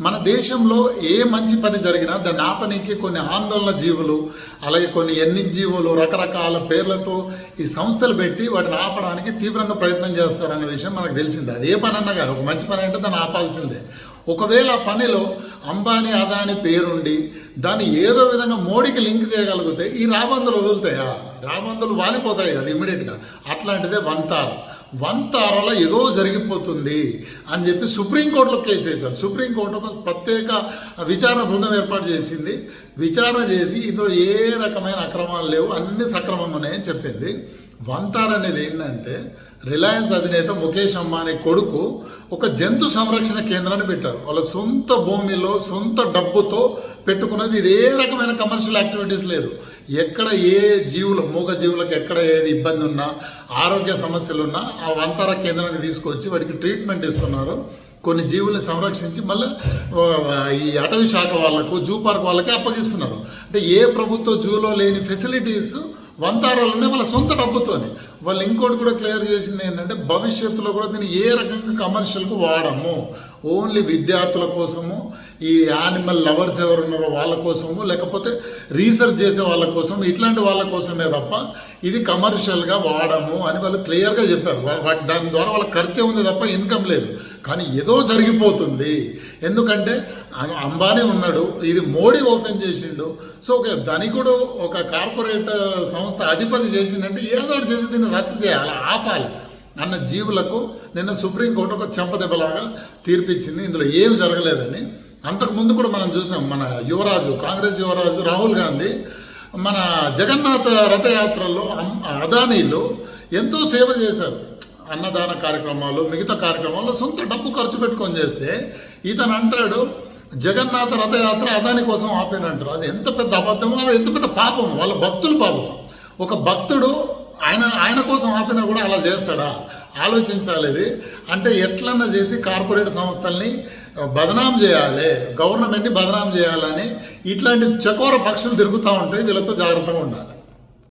మన దేశంలో ఏ మంచి పని జరిగినా దాన్ని ఆపనీకి కొన్ని ఆందోళన జీవులు అలాగే కొన్ని ఎన్ని జీవులు రకరకాల పేర్లతో ఈ సంస్థలు పెట్టి వాటిని ఆపడానికి తీవ్రంగా ప్రయత్నం చేస్తారనే విషయం మనకు తెలిసిందే. అది ఏ పని అన్నా కానీ ఒక మంచి పని అంటే దాన్ని ఆపాల్సిందే. ఒకవేళ ఆ పనిలో అంబానీ అదాని పేరుండి దాన్ని ఏదో విధంగా మోడీకి లింక్ చేయగలిగితే ఈ రాబందులు వదులుతాయా? గ్రామందులు వాలిపోతాయి కదా ఇమీడియట్గా అట్లాంటిదే వంతార. వంతారలో ఏదో జరిగిపోతుంది అని చెప్పి సుప్రీంకోర్టులో కేసు వేశారు. సుప్రీంకోర్టు ఒక ప్రత్యేక విచారణ బృందం ఏర్పాటు చేసింది. విచారణ చేసి ఇందులో ఏ రకమైన అక్రమాలు లేవు అన్ని సక్రమం ఉన్నాయని చెప్పింది. వంతార్ అనేది ఏంటంటే రిలయన్స్ అధినేత ముఖేష్ అంబానీ కొడుకు ఒక జంతు సంరక్షణ కేంద్రాన్ని పెట్టారు. వాళ్ళ సొంత భూమిలో సొంత డబ్బుతో పెట్టుకున్నది ఇది ఏ రకమైన కమర్షియల్ యాక్టివిటీస్ లేదు. ఎక్కడ ఏ జీవులు మూగ జీవులకు ఎక్కడ ఏది ఇబ్బంది ఉన్నా ఆరోగ్య సమస్యలు ఉన్నా ఆ వంతర కేంద్రాన్ని తీసుకొచ్చి వాటికి ట్రీట్మెంట్ ఇస్తున్నారు. కొన్ని జీవుల్ని సంరక్షించి మళ్ళీ ఈ అటవీ శాఖ వాళ్ళకు జూ పార్క్ వాళ్ళకి అప్పగిస్తున్నారు. అంటే ఏ ప్రభుత్వ జూలో లేని ఫెసిలిటీస్ వంతారాలునే వాళ్ళ సొంత డబ్బుతోని. వాళ్ళు ఇంకోటి కూడా క్లియర్ చేసింది ఏంటంటే భవిష్యత్తులో కూడా దీన్ని ఏ రకంగా కమర్షియల్కు వాడము? ఓన్లీ విద్యార్థుల కోసము? ఈ యానిమల్ లవర్స్ ఎవరు ఉన్నారో వాళ్ళ కోసము? లేకపోతే రీసెర్చ్ చేసే వాళ్ళ కోసం ఇట్లాంటి వాళ్ళ కోసమే తప్ప ఇది కమర్షియల్గా వాడము అని వాళ్ళు క్లియర్గా చెప్పారు. వా- దాని ద్వారా వాళ్ళ ఖర్చే ఉంది తప్ప ఇన్కమ్ లేదు. కానీ ఏదో జరిగిపోతుంది. ఎందుకంటే అం- అంబానీ ఉన్నాడు ఇది మోడీ ఓపెన్ చేసిండు. సో ఒక ధనికుడు ఒక కార్పొరేట్ సంస్థ అధిపతి చేసిందంటే ఏదో ఒకటి చేసి దీన్ని రచ్చ చేయాలి ఆపాలి అన్న జీవులకు నిన్న సుప్రీంకోర్టు ఒక చెంపదెబ్బలాగా తీర్పిచ్చింది. ఇందులో ఏమి జరగలేదని అంతకుముందు కూడా మనం చూసాం. మన యువరాజు కాంగ్రెస్ యువరాజు రాహుల్ గాంధీ మన జగన్నాథ రథయాత్రలో అమ్- అదానీలు ఎంతో సేవ చేశారు. అన్నదాన కార్యక్రమాలు మిగతా కార్యక్రమాలు సొంత డబ్బు ఖర్చు పెట్టుకొని చేస్తే ఇతను అంటాడు జగన్నాథ రథయాత్ర అదాని కోసం ఆపినంటారు. అది ఎంత పెద్ద అబద్ధమో అది ఎంత పెద్ద పాపం వాళ్ళ భక్తులు పాపం. ఒక భక్తుడు ఆయన ఆయన కోసం ఆపినా కూడా అలా చేస్తాడా? ఆలోచించాలి ఇది. అంటే ఎట్లన్నా చేసి కార్పొరేట్ సంస్థల్ని బదనాం చేయాలి గవర్నమెంట్ని బదనాం చేయాలని ఇట్లాంటి చకోర పక్షులు తిరుగుతూ ఉంటాయి వీళ్ళతో జాగ్రత్తగా ఉండాలి.